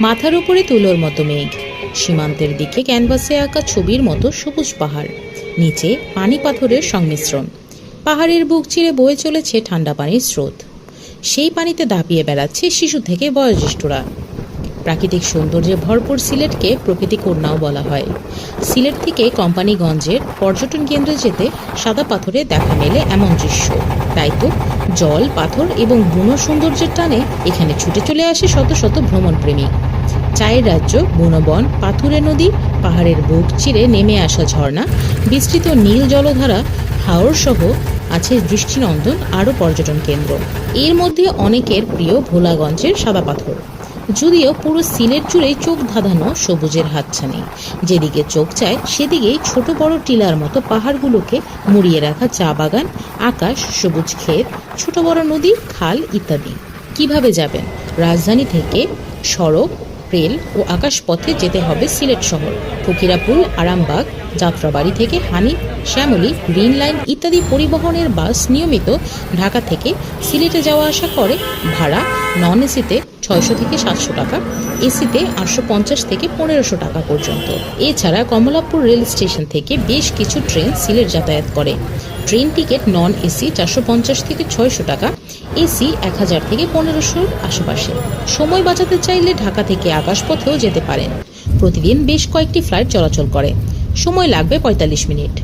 মাথার উপরে তুলোর মতো মেঘ। সীমান্তের দিকে ক্যানভাসে আঁকা ছবির মতো সবুজ পাহাড়। নিচে পানি পাথরের সংমিশ্রণ। পাহাড়ের বুক চিরে বয়ে চলেছে ঠান্ডা পানির স্রোত। সেই পানিতে দাপিয়ে বেড়াচ্ছে শিশু থেকে বয়োজ্যেষ্ঠরা। প্রাকৃতিক সৌন্দর্যে ভরপুর সিলেটকে প্রকৃতি কন্যাও বলা হয়। সিলেট থেকে কোম্পানিগঞ্জের পর্যটন কেন্দ্রে যেতে সাদা পাথরে দেখা মেলে এমন দৃশ্য। তাই তো জল, পাথর এবং বুনো সৌন্দর্যের টানে এখানে ছুটে চলে আসে শত শত ভ্রমণপ্রেমী। চায়ের রাজ্য, বনবন, পাথুরে নদী, পাহাড়ের বুক চিরে নেমে আসা ঝর্ণা, বিস্তৃত নীল জলধারা, হাওর সহ আছে দৃষ্টিনন্দন আরও পর্যটন কেন্দ্র। এর মধ্যে অনেকের প্রিয় ভোলাগঞ্জের সাদা পাথর। যদিও পুরো সিলেট জুড়েই চোখ ধাঁধানো সবুজের হাতছানি। যেদিকে চোখ চায়, সেদিকেই ছোট বড় টিলার মতো পাহাড়গুলোকে মুড়িয়ে রাখা চা বাগান, আকাশ, সবুজ ক্ষেত, ছোট বড় নদী, খাল ইত্যাদি। কীভাবে যাবেন? রাজধানী থেকে সড়ক রেল ও আকাশপথে যেতে হবে সিলেট শহর। ফকিরাপুল আরামবাগ, যাত্রাবাড়ি থেকে হানি শ্যামলী, গ্রিন লাইন ইত্যাদি পরিবহনের বাস নিয়মিত ঢাকা থেকে সিলেটে যাওয়া আসা করে। ভাড়া নন এসিতে ছয়শো থেকে সাতশো টাকা, এসিতে আটশো পঞ্চাশ থেকে পনেরোশো টাকা পর্যন্ত। এছাড়া কমলাপুর রেল স্টেশন থেকে বেশ কিছু ট্রেন সিলেট যাতায়াত করে। ট্রেন টিকিট নন এসি চারশো পঞ্চাশ থেকে ছয়শো টাকা এসি এক হাজার থেকে পনেরোশোর আশেপাশে। সময় বাঁচাতে চাইলে ঢাকা থেকে আকাশপথেও যেতে পারেন। প্রতিদিন বেশ কয়েকটি ফ্লাইট চলাচল করে। সময় লাগবে পঁয়তাল্লিশ মিনিট।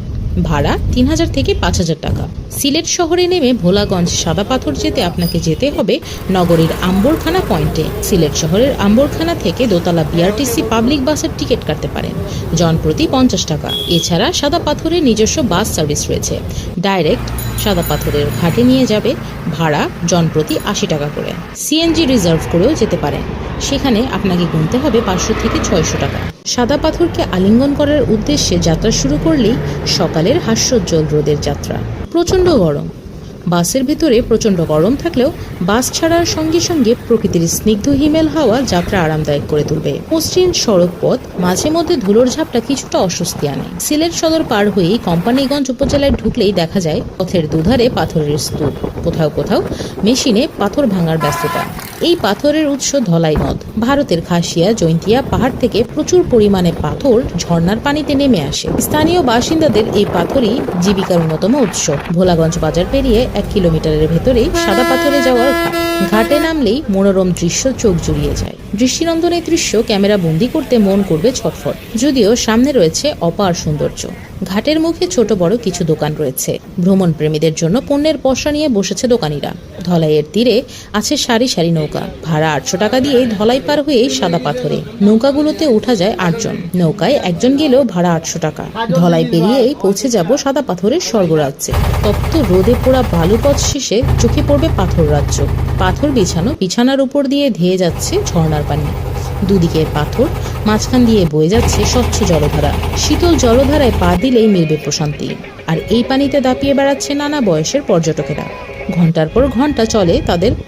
ভাড়া তিন হাজার থেকে পাঁচ হাজার টাকা। সিলেট শহরে নেমে ভোলাগঞ্জ সাদা পাথর যেতে আপনাকে যেতে হবে নগরীর আম্বরখানা পয়েন্টে। সিলেট শহরের আম্বরখানা থেকে দোতলা বিআরটিসি পাবলিক বাসের টিকিট কাটতে পারেন। জনপ্রতি পঞ্চাশ টাকা। এছাড়া সাদা পাথরের নিজস্ব বাস সার্ভিস রয়েছে। ডাইরেক্ট সাদা পাথরের ঘাটে নিয়ে যাবে ভাড়া জনপ্রতি আশি টাকা করে। সিএনজি রিজার্ভ করেও যেতে পারেন। সেখানে আপনাকে গুনতে হবে পাঁচশো থেকে ছয়শো টাকা। সাদা পাথরকে আলিঙ্গন করার উদ্দেশ্যে যাত্রা শুরু করলেই সকালের হাস্যোজ্জ্বল রোদের যাত্রা। প্রচণ্ড গরম। বাসের ভেতরে প্রচণ্ড গরম থাকলেও বাস ছাড়ার সঙ্গে সঙ্গে প্রকৃতির স্নিগ্ধ হিমেল হাওয়া যাত্রা আরামদায়ক করে তুলবে। মসৃণ সড়ক পথ মাঝে মধ্যে ধুলোর ঝাপটা কিছুটা অস্বস্তি আনে। সিলেট সদর পার হয়েই কোম্পানিগঞ্জ উপজেলায় ঢুকলেই দেখা যায় পথের দুধারে পাথরের স্তূপ। কোথাও কোথাও মেশিনে পাথর ভাঙার ব্যস্ততা। এই পাথরের উৎস ধলাই নদ ভারতের খাসিয়া, জৈন্তিয়া পাহাড় থেকে প্রচুর পরিমাণে পাথর ঝর্নার পানিতে নেমে আসে। স্থানীয় বাসিন্দাদের এই পাথরই জীবিকার অন্যতম উৎস। ভোলাগঞ্জ বাজার পেরিয়ে এক কিলোমিটারের ভেতরেই সাদা পাথরে যাওয়ার ঘাট। ঘাটে নামলেই মনোরম দৃশ্য চোখ জুড়িয়ে যায়। দৃষ্টিনন্দন এই দৃশ্য ক্যামেরা বন্দি করতে মন করবে ছটফট। যদিও সামনে রয়েছে অপার সৌন্দর্য। ঘাটের মুখে ছোট বড় কিছু দোকান রয়েছে। ভ্রমণ প্রেমীদের জন্য পণ্যের পসরা নিয়ে বসেছে দোকানিরা। ধলাইয়ের তীরে আছে সারি সারি নৌকা। ভাড়া আটশো টাকা দিয়ে ধলাই পার হয়ে সাদা পাথরে। নৌকাগুলোতে উঠা যায় আটজন। নৌকায় একজন গেলেও ভাড়া আটশো টাকা। ধলাই পেরিয়েই পৌঁছে যাব সাদা পাথরের স্বর্গরাজ্যে। তপ্ত রোদে পোড়া বালুপথ শেষে চোখে পড়বে পাথর রাজ্য। পাথর বিছানো বিছানার উপর দিয়ে ধেয়ে যাচ্ছে ঝর্ণার পানি। দুদিকে পাথর মাঝখান দিয়ে বয়ে যাচ্ছে স্বচ্ছ জলধারা। শীতল জলধারায় পা দিলেই মিলবে প্রশান্তি। আর এই পানিতে দাপিয়ে বেড়াচ্ছে নানা বয়সের পর্যটকেরা। ঘণ্টার পর ঘণ্টা চলে তাদের